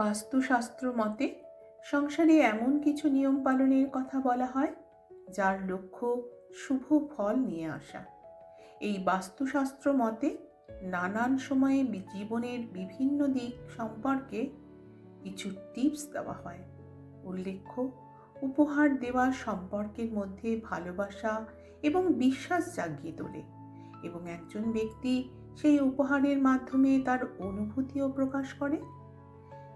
বাস্তুশাস্ত্র মতে, সংসারে এমন কিছু নিয়ম পালনের কথা বলা হয়, যার লক্ষ্য শুভ ফল নিয়ে আসা। এই বাস্তুশাস্ত্র মতে, নানান সময়ে জীবনের বিভিন্ন দিক সম্পর্কে কিছু টিপস দেওয়া হয়। উল্লেখ্য, উপহার দেওয়া সম্পর্কের মধ্যে ভালোবাসা এবং বিশ্বাস জাগিয়ে তোলে এবং একজন ব্যক্তি সেই উপহারের মাধ্যমে তার অনুভূতিও প্রকাশ করে।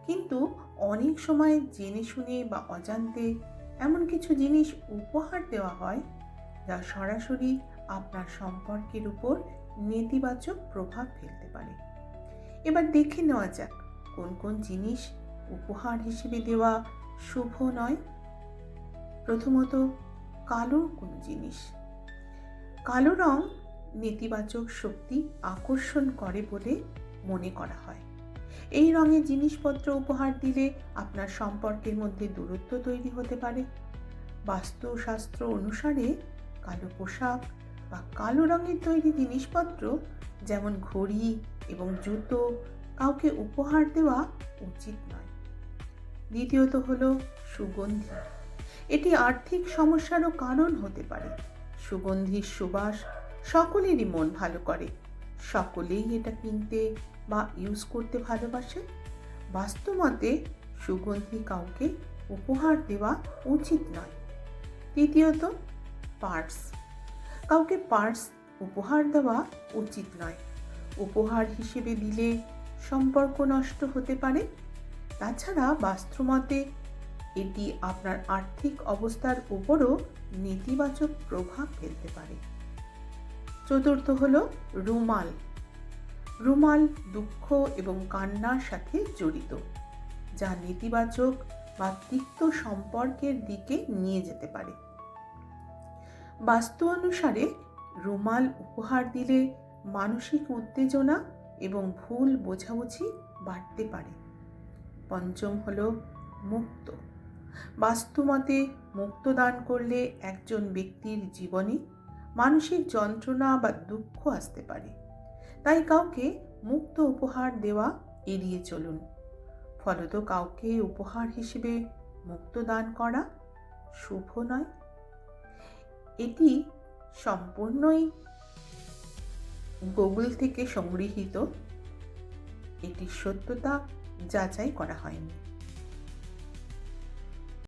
কিন্তু অনেক সময় জেনে শুনে বা অজান্তে এমন কিছু জিনিস উপহার দেওয়া হয় যা সরাসরি আপনার সম্পর্কের উপর নেতিবাচক প্রভাব ফেলতে পারে। এবার দেখে নেওয়া যাক, কোন কোন জিনিস উপহার হিসেবে দেওয়া শুভ নয়? প্রথমত কালো কোনো জিনিস? কালো রং নেতিবাচক শক্তি আকর্ষণ করে বলে মনে করা হয়। এই রঙের জিনিসপত্র উপহার দিলে আপনার সম্পর্কের মধ্যে দূরত্ব তৈরি হতে পারে। বাস্তুশাস্ত্র অনুসারে কালো পোশাক বা কালো রঙের তৈরি জিনিসপত্র, যেমন ঘড়ি এবং জুতো, কাউকে উপহার দেওয়া উচিত নয়। দ্বিতীয়ত হলো সুগন্ধি। এটি আর্থিক সমস্যারও কারণ হতে পারে। সুগন্ধির সুবাস সকলেরই মন ভালো করে। সকলেই এটা কিনতে বা ইউজ করতে ভালোবাসে বাস্তবতে সুগন্ধি কাউকে উপহার দেওয়া উচিত নয়। তৃতীয়ত পার্স কাউকে পার্স উপহার দেওয়া উচিত নয়। উপহার হিসেবে দিলে সম্পর্ক নষ্ট হতে পারে। তাছাড়া বাস্তুমতে এটি আপনার আর্থিক অবস্থার উপরও নেতিবাচক প্রভাব ফেলতে পারে। চতুর্থ হলো রুমাল। রুমাল, দুঃখ এবং কান্নার সাথে জড়িত, যা নেতিবাচক বা তিক্ত সম্পর্কের দিকে নিয়ে যেতে পারে। বাস্তু অনুসারে, রুমাল উপহার দিলে মানসিক উত্তেজনা এবং ভুল বোঝাবুঝি বাড়তে পারে। পঞ্চম হল মুক্ত। বাস্তুমতে মুক্ত দান করলে একজন ব্যক্তির জীবনে মানসিক যন্ত্রণা বা দুঃখ আসতে পারে। তাই কাউকে মুক্ত উপহার দেওয়া এড়িয়ে চলুন। ফলত কাউকে উপহার হিসেবে মুক্ত দান করা শুভ নয়। এটি সম্পূর্ণই গুগল থেকে সংগৃহীত। এটির সত্যতা যাচাই করা হয়নি।